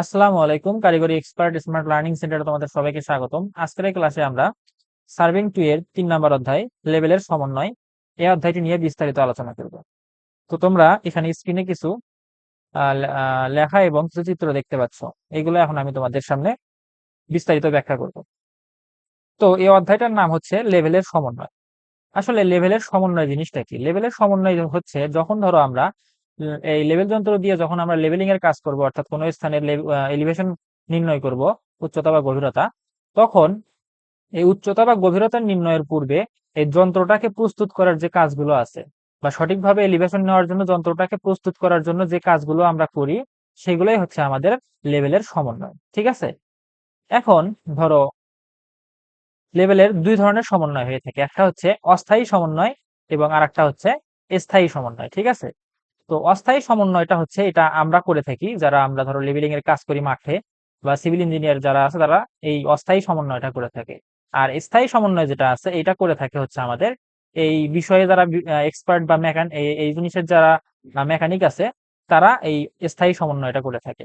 আসসালামু আলাইকুম, কারিগরি এক্সপার্ট স্মার্ট লার্নিং সেন্টারে তোমাদের সবাইকে স্বাগতম। আজকের ক্লাসে আমরা সার্ভিং টু এর তিন নম্বর অধ্যায়, লেভেলের সমন্বয়, এই অধ্যায়টি নিয়ে বিস্তারিত আলোচনা করব। তো তোমরা এখানে স্ক্রিনে কিছু লেখা এবং কিছু চিত্র দেখতে পাচ্ছ। এগুলো এখন আমি তোমাদের সামনে বিস্তারিত ব্যাখ্যা করব। তো এই অধ্যায়টার নাম হচ্ছে লেভেলের সমন্বয়। আসলে লেভেলের সমন্বয় জিনিসটা কি? লেভেলের সমন্বয় হচ্ছে যখন ধরো আমরা এই লেভেল যন্ত্র দিয়ে যখন আমরা লেভেলিং এর কাজ করব, অর্থাৎ কোনো স্থানের এলিভেশন নির্ণয় করব, উচ্চতা বা গভীরতা, তখন এই উচ্চতা বা গভীরতা নির্ণয়ের পূর্বে এই যন্ত্রটাকে প্রস্তুত করার যে কাজগুলো আছে, বা সঠিকভাবে এলিভেশন নেওয়ার জন্য যন্ত্রটাকে প্রস্তুত করার জন্য যে কাজগুলো আমরা করি, সেগুলোই হচ্ছে আমাদের লেভেলের সমন্বয়, ঠিক আছে? এখন ধরো লেভেলের দুই ধরনের সমন্বয় হয়ে থাকে, একটা হচ্ছে অস্থায়ী সমন্বয় এবং আরেকটা হচ্ছে স্থায়ী সমন্বয়, ঠিক আছে? তো অস্থায়ী সমন্বয়টা হচ্ছে এটা আমরা করে থাকি, যারা আমরা ধরো লেভেলিং এর কাজ করি মাঠে বা সিভিল ইঞ্জিনিয়ার যারা আছে তারা এই অস্থায়ী সমন্বয়টা করে থাকে। আর স্থায়ী সমন্বয় যেটা আছে এটা করে থাকে হচ্ছে আমাদের এই বিষয়ে যারা এক্সপার্ট বা মেকান এই জিনিসের যারা মেকানিক আছে তারা এই স্থায়ী সমন্বয়টা করে থাকে।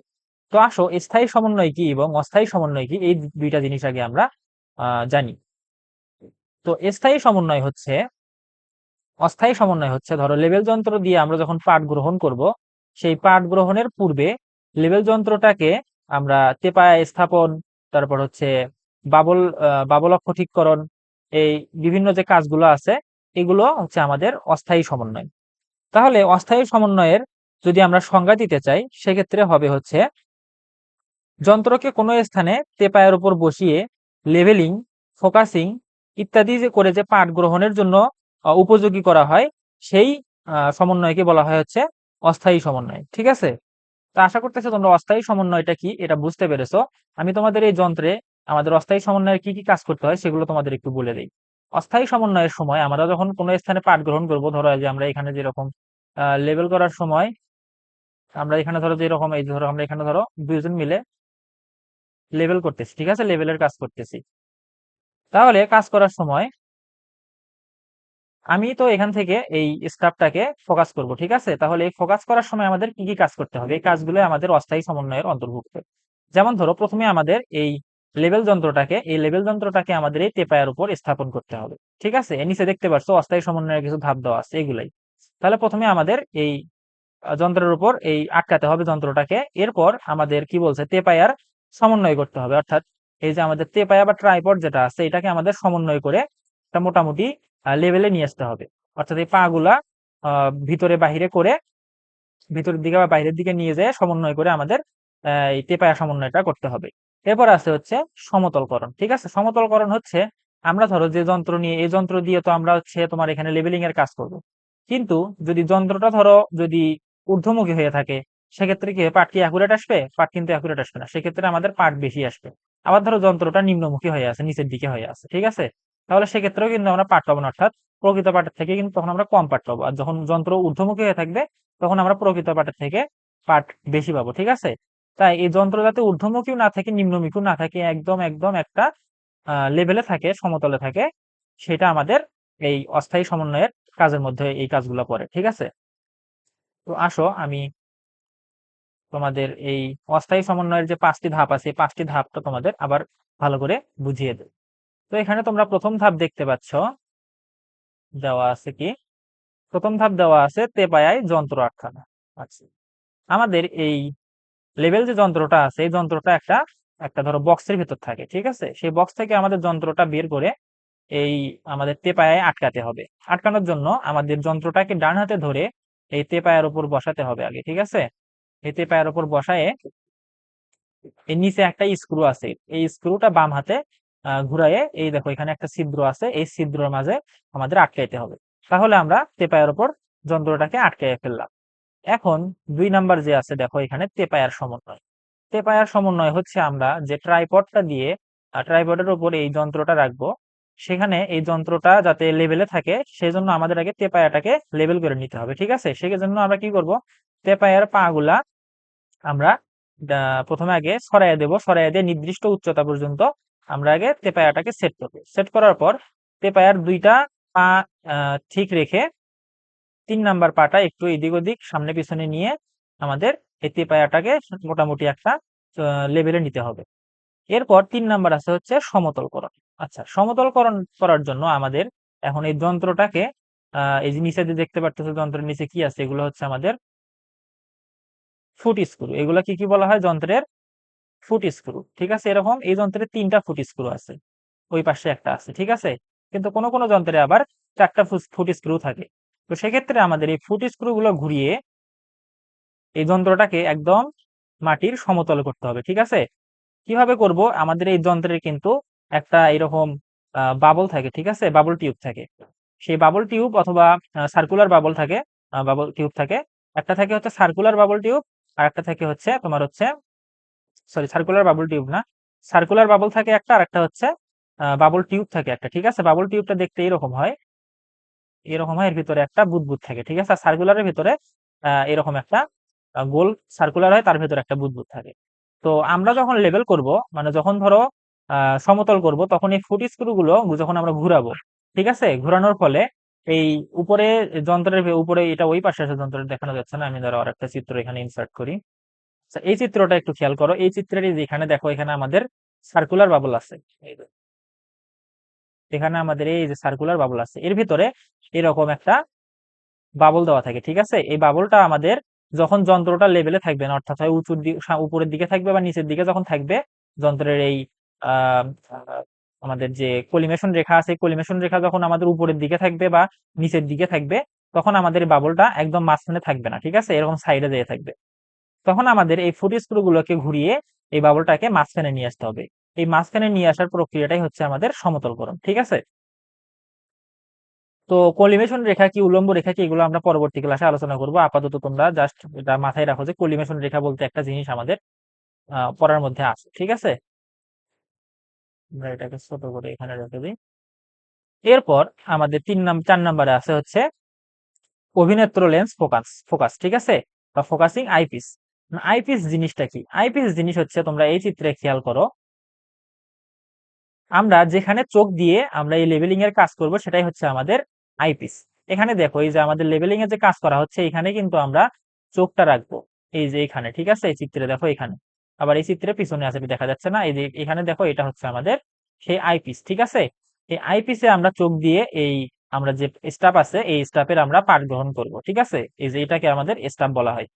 তো আসো, স্থায়ী সমন্বয় কি এবং অস্থায়ী সমন্বয় কি এই দুইটা জিনিস আগে আমরা জানি। তো স্থায়ী সমন্বয় হচ্ছে অস্থায়ী সমন্বয় হচ্ছে। ধরো লেভেল যন্ত্র দিয়ে আমরা যখন পাঠ গ্রহণ করব, সেই পাঠ গ্রহণের পূর্বে লেভেল যন্ত্রটাকে আমরা তেপায় স্থাপন, তারপর হচ্ছে বাবল বাবলক্ষ ঠিককরণ এই বিভিন্ন যে কাজগুলো আছে, এগুলো হচ্ছে আমাদের অস্থায়ী সমন্বয়। তাহলে অস্থায়ী সমন্বয়ের যদি আমরা সংজ্ঞা দিতে চাই, সেক্ষেত্রে হবে হচ্ছে যন্ত্রকে কোনো স্থানে তেপায়ের উপর বসিয়ে লেভেলিং ফোকাসিং ইত্যাদি যে করে যে পাঠ গ্রহণের জন্য উপযোগী করা হয়, সেই সমন্বয়কে বলা হয় হচ্ছে অস্থায়ী সমন্বয়, ঠিক আছে? তো আশা করতেছি তোমরা অস্থায়ী সমন্বয়টা কি, এটা বুঝতে পেরেছ। আমি তোমাদের এই যন্ত্রে আমাদের অস্থায়ী সমন্বয়ের কি কি কাজ করতে হয়, সেগুলো তোমাদের একটু বলে দিই। অস্থায়ী সমন্বয়ের সময় আমরা যখন কোনো স্থানে পাঠ গ্রহণ করব, ধরো যে আমরা এখানে যেরকম লেভেল করার সময়, আমরা এখানে ধরো যেরকম, এই ধরো আমরা এখানে ধরো দুইজন মিলে লেভেল করতেছি, ঠিক আছে? লেভেলের কাজ করতেছি। তাহলে কাজ করার সময় আমি তো এখান থেকে এই স্টাফটাকে ফোকাস করব, ঠিক আছে? তাহলে এই ফোকাস করার সময় আমাদের কি কি কাজ করতে হবে? এই কাজগুলো আমাদের অস্থায়ী সমন্বয়ের অন্তর্ভুক্ত। যেমন ধরো, প্রথমে আমাদের এই লেভেল যন্ত্রটাকে, এই লেভেল যন্ত্রটাকে আমাদের এই টেপায়ের উপর স্থাপন করতে হবে, ঠিক আছে? এর নিচে দেখতে পাচ্ছ অস্থায়ী সমন্বয়ের কিছু ধাপ দেওয়া আছে, এগুলাই। তাহলে প্রথমে আমাদের এই যন্ত্রের উপর এই আটকাতে হবে যন্ত্রটাকে, এরপর আমাদের কি বলছে? তেপায়ার সমন্বয় করতে হবে। অর্থাৎ এই যে আমাদের তেপায়া বা ট্রাইপড যেটা আছে, এটাকে আমাদের সমন্বয় করে একটা মোটামুটি লেভেলে নিয়ে আসতে হবে। অর্থাৎ এই পা গুলা ভিতরে বাহিরে করে ভিতরের দিকে বা বাইরের দিকে নিয়ে যেয়ে সমন্বয় করে আমাদের এই তেপায়া সমন্বয়টা করতে হবে। এরপর আছে হচ্ছে সমতলকরণ, ঠিক আছে? সমতলকরণ হচ্ছে আমরা ধরো যে যন্ত্র নিয়ে, এই যন্ত্র দিয়ে তো আমরা হচ্ছে তোমার এখানে লেভেলিং এর কাজ করব। কিন্তু যদি যন্ত্রটা ধরো যদি ঊর্ধ্বমুখী হয়ে থাকে, সেক্ষেত্রে কি? পাট কি অ্যাকুরেট আসবে? পাট কিন্তু অ্যাকুরেট আসবে না। সেক্ষেত্রে আমাদের পাট বেশি আসবে। আবার ধরো যন্ত্রটা নিম্নমুখী হয়ে আছে, নিচের দিকে হয়ে আছে, ঠিক আছে? তাহলে সেক্ষেত্রেও কিন্তু আমরা পাট পাবো না, অর্থাৎ প্রকৃত পাটের থেকে কিন্তু তখন আমরা কম পাট পাবো। আর যখন যন্ত্র ঊর্ধ্বমুখী হয়ে থাকবে, তখন আমরা প্রকৃত পাটের থেকে পাট বেশি পাবো, ঠিক আছে? তাই এই যন্ত্র যাতে ঊর্ধ্বমুখীও না থাকে নিম্নমুখীও না থাকে, একদম একদম একটা লেভেলে থাকে, সমতলে থাকে, সেটা আমাদের এই অস্থায়ী সমন্বয়ের কাজের মধ্যে এই কাজগুলো পড়ে ঠিক আছে? তো আসো, আমি তোমাদের এই অস্থায়ী সমন্বয়ের যে পাঁচটি ধাপ আছে, এই পাঁচটি ধাপটা তোমাদের আবার ভালো করে বুঝিয়ে দেব তো এখানে তোমরা প্রথম ধাপ দেখতে পাচ্ছ। দেওয়া আছে কি? প্রথম ধাপ দেওয়া আছে তেপায়ায় যন্ত্র আটকানো। আচ্ছা। আমাদের এই লেভেল যে যন্ত্রটা আছে, এই যন্ত্রটা একটা একটা ধরো বক্সের ভিতর থাকে, ঠিক আছে? সেই বক্স থেকে আমাদের যন্ত্রটা বের করে এই আমাদের তেপায়ায় আটকাতে হবে। আটকানোর জন্য আমাদের যন্ত্রটাকে ডান হাতে ধরে এই তেপায়ার উপর বসাতে হবে আগে, ঠিক আছে? এই তেপায়ার উপর বসায় এর নিচে একটা স্ক্রু আছে। এই স্ক্রুটা বাম হাতে ঘুরাইয়ে এই দেখো এখানে একটা ছিদ্র আছে, এই ছিদ্রের মাঝে আমাদের আটকাইতে হবে। তাহলে আমরা তেপায়ার উপর যন্ত্রটাকে আটকাইয়ে ফেললাম। এখন দুই নাম্বার যে আছে দেখো এখানে তেপায়ার সমন্বয়। তেপায়ার সমন্বয় হচ্ছে আমরা যে ট্রাইপডটা দিয়ে ট্রাইপডের উপর এই যন্ত্রটা রাখব, সেখানে এই যন্ত্রটা যাতে লেভেলে থাকে সেই জন্য আমাদের আগে তেপায়াটাকে লেভেল করে নিতে হবে, ঠিক আছে? সেজন্য আমরা কি করব? তেপায়ার পা গুলা আমরা প্রথমে আগে সরাইয়া দেব, সরাইয়া দিয়ে নির্দিষ্ট উচ্চতা পর্যন্ত আমরা আগে তেপায়াটাকে সেট করব। সেট করার পর তেপায়ার দুইটা পা ঠিক রেখে তিন নাম্বার পাটা একটু এদিক ওদিক সামনে পিছনে নিয়ে আমাদের এই তেপায়াটাকে মোটামুটি একটা লেভেলে নিতে হবে। এরপর তিন নাম্বার আছে হচ্ছে সমতলকরণ। আচ্ছা সমতলকরণ করার জন্য আমাদের এখন এই যন্ত্রটাকে আহ এই যে নিচে যে দেখতে পারতেছে যন্ত্রের নিচে কি আছে? এগুলো হচ্ছে আমাদের ফুট স্ক্রু এগুলো কি কি বলা হয়? যন্ত্রের ফুট স্ক্রু ঠিক আছে? এরকম এই যন্ত্রের তিনটা ফুট স্ক্রু আছে। ওই পাশে একটা আছে, ঠিক আছে? কিন্তু কোনো কোনো যন্ত্রে আবার চারটা ফুট স্ক্রু থাকে। তো সেক্ষেত্রে আমাদের এই ফুট স্ক্রু গুলো ঘুরিয়ে এই যন্ত্রটাকে একদম মাটির সমতল করতে হবে, ঠিক আছে? কীভাবে করব? আমাদের এই যন্ত্রের কিন্তু একটা এরকম বাবল থাকে, ঠিক আছে? বাবল টিউব থাকে। সেই বাবল টিউব অথবা সার্কুলার বাবল থাকে বাবল টিউব থাকে। একটা থাকে হচ্ছে সার্কুলার বাবল টিউব আর একটা থাকে হচ্ছে তোমার হচ্ছে সরি সার্কুলার বাবল টিউব না। সার্কুলার বাবল থাকে একটা আর একটা হচ্ছে বাবল টিউব থাকে একটা, ঠিক আছে? বাবল টিউবটা দেখতে এরকম হয়। এরকম হয়, এর ভিতরে একটা বুদবুদ থাকে, ঠিক আছে? সার্কুলারের ভিতরে এরকম একটা গোল সার্কুলার হয়, তার ভিতরে একটা বুদবুদ থাকে। তো আমরা যখন লেভেল করব মানে যখন ধরো সমতল করব, তখন এই ফুট স্ক্রু গুলো যখন আমরা ঘুরাবো, ঠিক আছে? ঘোরানোর ফলে এই উপরে যন্ত্রের উপরে এটা ওই পাশে আছে যন্ত্রের দেখানো যাচ্ছে না। আমি ধরো আর একটা চিত্র এখানে ইনসার্ট করি। এই চিত্রটা একটু খেয়াল করো। এই চিত্রের যেখানে দেখো, এখানে আমাদের সার্কুলার বাবল আছে। এখানে আমাদের এই যে সার্কুলার বাবল আছে, এর ভিতরে এরকম একটা বাবল দেওয়া থাকে, ঠিক আছে? এই বাবলটা আমাদের যখন যন্ত্রটা লেভেলে থাকবে না, অর্থাৎ হয় উঁচুর উপরের দিকে থাকবে বা নিচের দিকে যখন থাকবে, যন্ত্রের এই আমাদের যে কলিমেশন রেখা আছে কলিমেশন রেখা যখন আমাদের উপরের দিকে থাকবে বা নিচের দিকে থাকবে, তখন আমাদের বাবলটা একদম মাঝখানে থাকবে না, ঠিক আছে? এরকম সাইডে দিয়ে থাকবে। তখন আমাদের এই ফুট স্ক্রু গুলোকে ঘুরিয়ে এই বাবলটাকে মাঝখানে নিয়ে আসতে হবে। এই মাঝখানে নিয়ে আসার প্রক্রিয়াটাই হচ্ছে আমাদের সমতলকরণ ঠিক আছে? তো কলিমেশন রেখা কি, উলম্ব রেখা কি, এগুলো আমরা পরবর্তী ক্লাসে আলোচনা করব। আপাতত তোমরা জাস্ট এটা মাথায় রাখো যে কলিমেশন রেখা বলতে একটা জিনিস আমাদের পড়ার মধ্যে আছে ঠিক আছে? আমরা এটাকে ছোট করে এখানে রেখে দিই। এরপর আমাদের তিন নাম্বার চার নাম্বারে আছে হচ্ছে অভিনেত্র লেন্স ফোকাস ফোকাস, ঠিক আছে? বা ফোকাসিং আইপিস। আইপিস জিনিসটা কি? আইপিস জিনিস হচ্ছে তোমরা এই চিত্রে খেয়াল করো। আমরা যেখানে চোখ দিয়ে আমরা এই লেভেলিং এর কাজ করব সেটাই হচ্ছে আমাদের আইপিস এখানে দেখো, এই যে আমাদের লেভেলিং এর যে কাজ করা হচ্ছে, এখানে কিন্তু আমরা চোখটা রাখব। এই যে এখানে, ঠিক আছে? এই চিত্রে দেখো এখানে। আবার এই চিত্রে পিছনে আছে, দেখা যাচ্ছে না? এই যে এখানে দেখো, এটা হচ্ছে আমাদের সেই আইপিস ঠিক আছে? এই আইপিসে আমরা চোখ দিয়ে এই আমরা যে স্টাফ আছে, এই স্টাফের আমরা পাঠ গ্রহণ করব, ঠিক আছে? এই যে এটাকে আমাদের স্টাফ বলা হয়।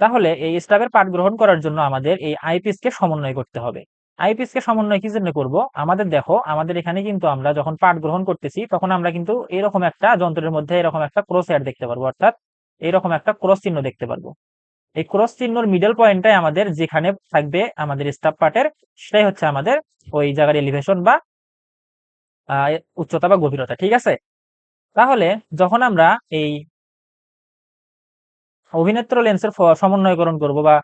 তাহলে এই স্টাফের পাঠ গ্রহণ করার জন্য আমাদের এই আইপিস কে সমন্বয় করতে হবে। আইপিএস কে সমন্বয় কি জন্য করব? আমাদের দেখো, আমাদের এখানে কিন্তু আমরা যখন পাঠ গ্রহণ করতেছি, তখন আমরা কিন্তু এরকম একটা যন্ত্রের মধ্যে এরকম একটা ক্রস হেয়ার দেখতে পারব, অর্থাৎ এরকম একটা ক্রস চিহ্ন দেখতে পারব। এই ক্রস চিহ্নর মিডল পয়েন্টটাই আমাদের যেখানে থাকবে আমাদের স্টাফ পার্টের সেটাই হচ্ছে আমাদের ওই জায়গার এলিভেশন বা উচ্চতা বা গভীরতা, ঠিক আছে? তাহলে যখন আমরা এই অভিনেত্র লেন্সের সমন্বয়করণ করব বা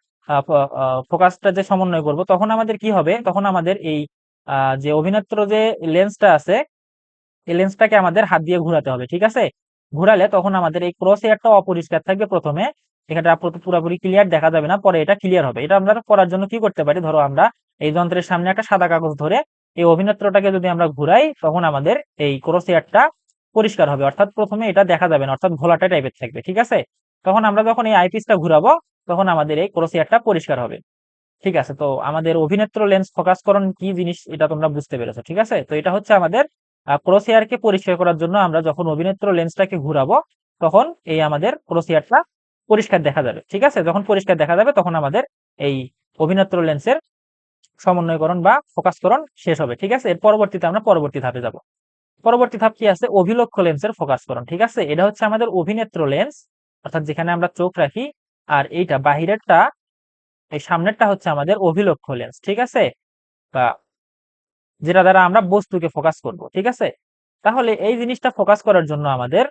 ফোকাসটা যে সমন্বয় করব, তখন আমাদের কি হবে? তখন আমাদের এই যে অভিনেত্র যে লেন্সটা আছে, এই লেন্সটাকে আমাদের হাত দিয়ে ঘুরাতে হবে, ঠিক আছে? ঘুরালে তখন আমাদের এই ক্রস এয়ারটা অপরিষ্কার থাকবে প্রথমে, এখানটা পুরোপুরি ক্লিয়ার দেখা যাবে না, পরে এটা ক্লিয়ার হবে। এটা আমরা করার জন্য কি করতে পারি? ধরো আমরা এই যন্ত্রের সামনে একটা সাদা কাগজ ধরে এই অভিনেত্রটাকে যদি আমরা ঘুরাই, তখন আমাদের এই ক্রস এয়ারটা পরিষ্কার হবে। অর্থাৎ প্রথমে এটা দেখা যাবে না, অর্থাৎ ঘোলাটা টাইপের থাকবে, ঠিক আছে? তখন আমরা যখন এই আইপিসটা ঘুরাবো, তখন আমাদের এই ক্রোসিয়ারটা পরিষ্কার হবে। ঠিক আছে? তো আমাদের অভিনেত্র লেন্স ফোকাসকরণ কি জিনিস এটা তোমরা বুঝতে পেরেছ, ঠিক আছে? তো এটা হচ্ছে আমাদের ক্রোসিয়ারকে পরিষ্কার করার জন্য আমরা যখন অভিনেত্র লেন্সটাকে ঘুরাবো, তখন এই আমাদের ক্রোসিয়ারটা পরিষ্কার দেখা যাবে, ঠিক আছে? যখন পরিষ্কার দেখা যাবে, তখন আমাদের এই অভিনেত্র লেন্সের সমন্বয়করণ বা ফোকাসকরণ শেষ হবে, ঠিক আছে? এর পরবর্তীতে আমরা পরবর্তী ধাপে যাব। পরবর্তী ধাপ কি আছে? অভিলক্ষ লেন্সের ফোকাসকরণ ঠিক আছে? এটা হচ্ছে আমাদের অভিনেত্র লেন্স অর্থাৎ যেখানে আমরা চোখ রাখি আর এইটা বাহিরেরটা, এই সামনেরটা হচ্ছে আমাদের অভিলক্ষ লেন্স ঠিক আছে? বা যেটা দ্বারা আমরা বস্তুকে ফোকাস করব, ঠিক আছে? তাহলে এই জিনিসটা ফোকাস করার জন্য আমাদের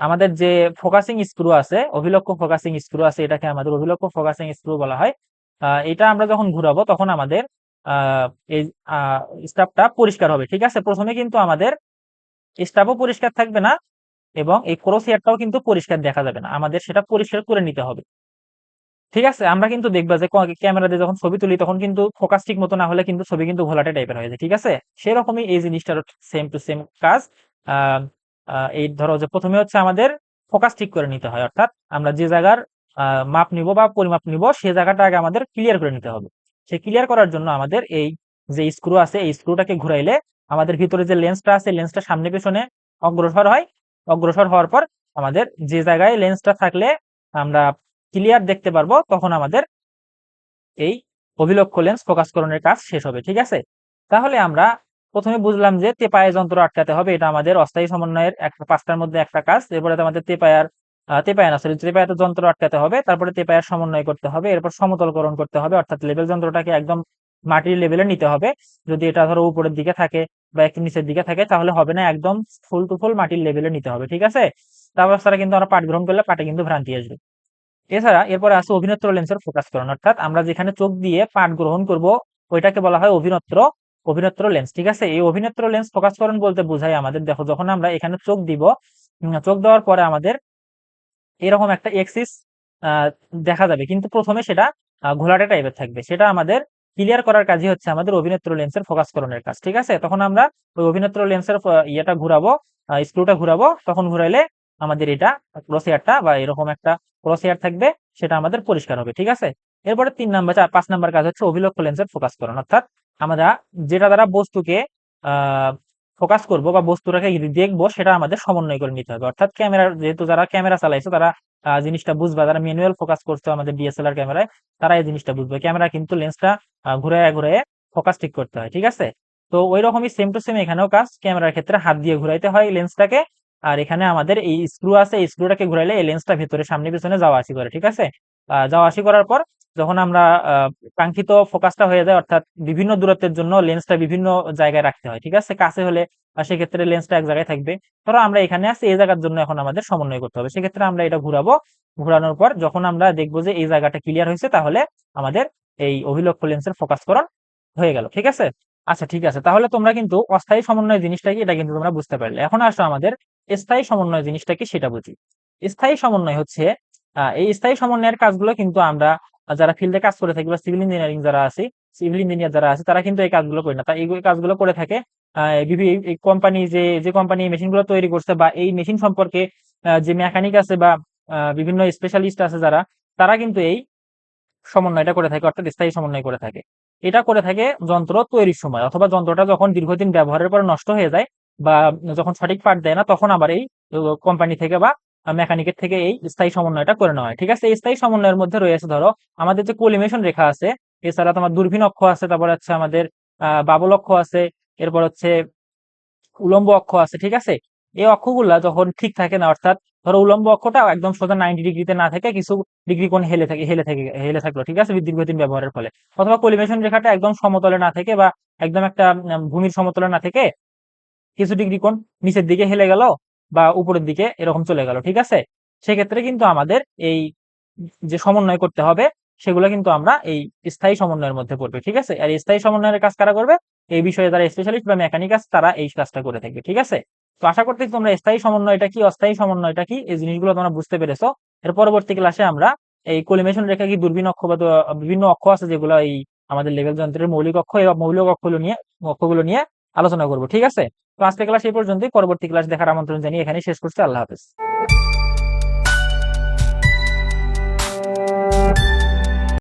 আমাদের যে ফোকাসিং স্ক্রু আছে অভিলক্ষ ফোকাসিং স্ক্রু আছে, এটাকে আমাদের অভিলক্ষ ফোকাসিং স্ক্রু বলা হয় এটা আমরা যখন ঘুরাবো তখন আমাদের এই স্টাফটা পরিষ্কার হবে, ঠিক আছে? প্রথমে কিন্তু আমাদের স্টাফও পরিষ্কার থাকবে না এবং এই ক্রোসিয়ারটাও কিন্তু পরিষ্কার দেখা যাবে না। আমাদের সেটা পরিষ্কার করে নিতে হবে। ঠিক আছে? আমরা কিন্তু দেখবা যে ক্যামেরা দিয়ে যখন ছবি তুলি তখন কিন্তু ফোকাস ঠিক মতো না হলে কিন্তু ছবি কিন্তু ঘোলাটে টাইপের হয়ে যায়। ঠিক আছে? সেরকমই এই জিনিসটার সেম টু সেম কাজ। এই ধরো যে প্রথমে হচ্ছে আমাদের ফোকাস ঠিক করে নিতে হয়। অর্থাৎ আমরা যে জায়গার মাপ নিব বা পরিমাপ নিব সে জায়গাটা আগে আমাদের ক্লিয়ার করে নিতে হবে। সে ক্লিয়ার করার জন্য আমাদের এই যে স্ক্রু আছে, এই স্ক্রুটাকে ঘুরাইলে আমাদের ভিতরে যে লেন্সটা আছে লেন্সটা সামনে পেছনে অগ্রসর হয়। অগ্রসর হওয়ার পর আমাদের যে জায়গায় লেন্সটা থাকলে আমরা ক্লিয়ার দেখতে পারব, তখন আমাদের এই অভিলক্ষ লেন্স ফোকাসকরণের কাজ শেষ হবে, ঠিক আছে? তাহলে আমরা প্রথমে বুঝলাম যে তেপায়ে যন্ত্র আটকাতে হবে, এটা আমাদের অস্থায়ী সমন্বয়ের একটা পাঁচটার মধ্যে একটা কাজ, এরপরে আমাদের তেপায়ার তেপায়া না সরি তেপায়াতে যন্ত্র আটকাতে হবে, তারপরে তেপায়ার সমন্বয় করতে হবে, এরপর সমতলকরণ করতে হবে, অর্থাৎ লেভেল যন্ত্রটাকে একদম মাটির লেভেলে নিতে হবে, যদি এটা ধরো উপরের দিকে থাকে বা একটু নিচের দিকে থাকে, তাহলে হবে না একদম ফুল টু ফুল মাটির লেভেলে নিতে হবে, ঠিক আছে? তারপর তারা কিন্তু আমরা পাঠ গ্রহণ করলে পাটে কিন্তু ভ্রান্তি আসবে। এছাড়া এরপরে আছে অভিনেত্র লেন্সের ফোকাস করণ, অর্থাৎ আমরা যেখানে চোখ দিয়ে পাঠ গ্রহণ করব, ওইটাকে বলা হয় অভিনেত্র অভিনেত্র লেন্স ঠিক আছে? এই অভিনেত্র লেন্স ফোকাসকরণ বলতে বোঝায় আমাদের, দেখো যখন আমরা এখানে চোখ দিব চোখ দেওয়ার পরে আমাদের এরকম একটা এক্সিস দেখা যাবে। কিন্তু প্রথমে সেটা ঘোলাটে টাইপের থাকবে। সেটা আমাদের ক্লিয়ার করার কাজই হচ্ছে আমাদের অভিনেত্র লেন্সের ফোকাসকরণের কাজ, ঠিক আছে? তখন আমরা ওই অভিনেত্র লেন্সের ইয়েটা ঘুরাবো স্ক্রুটা ঘুরাবো, তখন ঘুরাইলে আমাদের এটা ক্রসিয়ারটা বা এরকম একটা ক্রসিয়ার থাকবে, সেটা আমাদের পরিষ্কার হবে, ঠিক আছে? এরপরে তিন নাম্বার, চার, পাঁচ নাম্বার কাজ হচ্ছে অভিলক্ষ লেন্সের ফোকাসকরণ অর্থাৎ আমরা যেটা দ্বারা বস্তুকে ফোকাস করব বা বস্তুটাকে দেখব, সেটা আমাদের সমন্বয় করে নিতে হবে। অর্থাৎ ক্যামেরা যেহেতু যারা ক্যামেরা চালাইছে, তারা জিনিসটা বুঝবে, যারা ম্যানুয়াল ফোকাস করছে আমাদের ডিএসএলআর ক্যামেরায় তারা এই জিনিসটা বুঝবে। ক্যামেরা কিন্তু লেন্সটা ঘুরে ঘুরে ফোকাস ঠিক করতে হয়, ঠিক আছে? তো ওই রকমই সেম টু সেম এখানেও কাজ। ক্যামেরার ক্ষেত্রে হাত দিয়ে ঘুরাইতে হয় লেন্সটাকে আর এখানে আমাদের এই স্ক্রু আছে, এই স্ক্রুটাকে ঘুরাইলে এই লেন্সটা ভেতরে, সামনে, পিছনে যাওয়া আসি করে, ঠিক আছে? যাওয়া আসি করার পর যখন আমরা কাঙ্ক্ষিত ফোকাসটা হয়ে যায় অর্থাৎ বিভিন্ন দূরত্বের জন্য লেন্সটা বিভিন্ন জায়গায় রাখতে হয় ঠিক আছে? কাছে হলে সেক্ষেত্রে লেন্সটা এক জায়গায় থাকবে। ধরো আমরা এখানে আছি এই জায়গার জন্য এখন আমাদের সমন্বয় করতে হবে। সেক্ষেত্রে আমরা এটা ঘুরাবো। ঘুরানোর পর যখন আমরা দেখব যে এই জায়গাটা ক্লিয়ার হয়েছে তাহলে আমাদের এই অভিলক্ষ লেন্সের ফোকাসকরণ হয়ে গেল ঠিক আছে? আচ্ছা ঠিক আছে। তাহলে তোমরা কিন্তু অস্থায়ী সমন্বয় জিনিসটা কি এটা কিন্তু তোমরা বুঝতে পারলে। এখন আসো আমাদের স্থায়ী সমন্বয় জিনিসটা কি সেটা বুঝি। স্থায়ী সমন্বয় হচ্ছে এই স্থায়ী সমন্বয়ের কাজগুলো কিন্তু আমরা যারা ফিল্ডে কাজ করে থাকি বা সিভিল ইঞ্জিনিয়ারিং যারা আছে সিভিল ইঞ্জিনিয়ার যারা আছে, তারা কিন্তু এই কাজগুলো করে না। তাই এই কাজগুলো করে থাকে কোম্পানি যে যে কোম্পানি মেশিনগুলো তৈরি করছে বা এই মেশিন সম্পর্কে যে মেকানিক আছে বা বিভিন্ন স্পেশালিস্ট আছে যারা, তারা কিন্তু এই সমন্বয়টা করে থাকে, অর্থাৎ স্থায়ী সমন্বয় করে থাকে। এটা করে থাকে যন্ত্র তৈরির সময়, অথবা যন্ত্রটা যখন দীর্ঘদিন ব্যবহারের পর নষ্ট হয়ে যায় বা যখন সঠিক পার্ট দেয় না, তখন আবার এই কোম্পানি থেকে বা মেকানিকের থেকে এই স্থায়ী সমন্বয়টা করে নেওয়া হয়। ঠিক আছে? এই স্থায়ী সমন্বয়ের মধ্যে রয়েছে, ধরো, আমাদের যে কোলিমেশন রেখা আছে, এছাড়া তোমার দূরবীন অক্ষ আছে, তারপর হচ্ছে আমাদের বাবল অক্ষ আছে, এরপর হচ্ছে উলম্ব অক্ষ আছে, ঠিক আছে? এই অক্ষগুলা যখন ঠিক থাকে না, অর্থাৎ ধরো উলম্ব অক্ষটা একদম সোজা নাইনটি ডিগ্রিতে না থেকে কিছু ডিগ্রি কোণ হেলে থাকে হেলে থাকে, হেলে থাকল, ঠিক আছে? দীর্ঘদিন ব্যবহারের ফলে। অথবা কোলিমেশন রেখাটা একদম সমতলে না থেকে বা একদম একটা ভূমির সমতলে না থেকে কিছু ডিগ্রি কোণ নিচের দিকে হেলে গেল বা উপরের দিকে এরকম চলে গেল, ঠিক আছে? সেক্ষেত্রে কিন্তু আমাদের এই যে সমন্বয় করতে হবে, সেগুলো কিন্তু আমরা এই স্থায়ী সমন্বয়ের মধ্যে পড়বে, ঠিক আছে? আর স্থায়ী সমন্বয়ের কাজ কারা করবে? এই বিষয়ে যারা স্পেশালিস্ট বা মেকানিক আছে, তারা এই কাজটা করে থাকবে, ঠিক আছে? তো আশা করতেছি তোমরা স্থায়ী সমন্বয়টা কি, অস্থায়ী সমন্বয়টা কি, এই জিনিসগুলো তোমরা বুঝতে পেরেছ। এর পরবর্তী ক্লাসে আমরা এই কোলিমেশন রেখা কি দূরবীন অক্ষ বা বিভিন্ন অক্ষ আছে যেগুলো এই আমাদের লেভেল যন্ত্রের মৌলিক অক্ষ এবং মৌলিক অক্ষগুলো নিয়ে অক্ষগুলো নিয়ে আলোচনা করব, ঠিক আছে? তো আজকে ক্লাস এই পর্যন্তই। পরবর্তী ক্লাস দেখার আমন্ত্রণ জানিয়ে এখানে শেষ করছি। আল্লাহ হাফেজ।